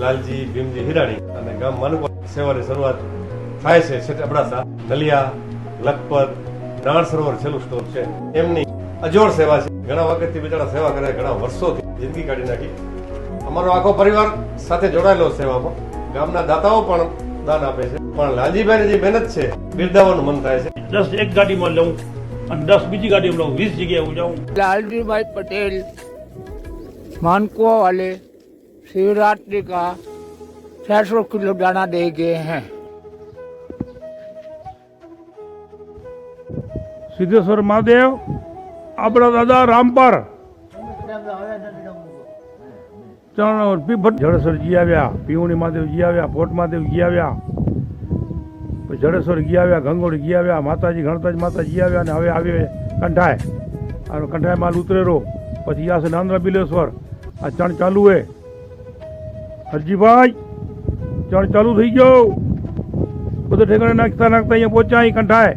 લાલજી ભીમજી હિરાણી અને ગામ માનકવાડ સેવાની શરૂઆત થાય છે છેટ અબડાસા નલિયા લખપત નાણ સરોવર છેલ્લું સ્ટોપ છે. એમની અજોડ સેવા છે. ઘણા વખતથી બિચારા સેવા કરે ઘણા વર્ષોથી જિંદગી કાઢી નાખી. અમારો આખો પરિવાર સાથે જોડાયેલો સેવામાં. ગામના દાતાઓ પણ દાન આપે છે. પણ લાલજીભાઈની જે મહેનત છે બિરદાવાનું મન થાય છે. દસ એક ગાડીમાં લઉં અને દસ બીજી ગાડીમાં લઉં વીસ જગ્યાએ હું જાઉં. લાલજીભાઈ પટેલ માનકુવા વાલે शिवरात्रि का छह सौ किलो दाना दे गए हैं સિદ્ધેશ્વર મહાદેવ આપણા દાદા રામપર ચરણ પીભટ જડેશ્વર જી આવ્યા પીવણી મહાદેવ જી આવ્યા પોટ મહાદેવ જી આવ્યા પછી જડેશ્વર જી આવ્યા ગંગોળી જી આવ્યા માતાજી ગણતાજી માતા જી આવ્યા અને હવે આવે કંઠાય આ કંઠાય માલ ઉતરેરો પછી આ છે નાંદ્રા બિલેશ્વર આ ચણ ચાલુ હે હરજીભાઈ ચણ ચાલુ થઈ ગયો. બધું ઠેકાણે નાખતા નાખતા અહીંયા પહોંચ્યા અહીં કંઠાય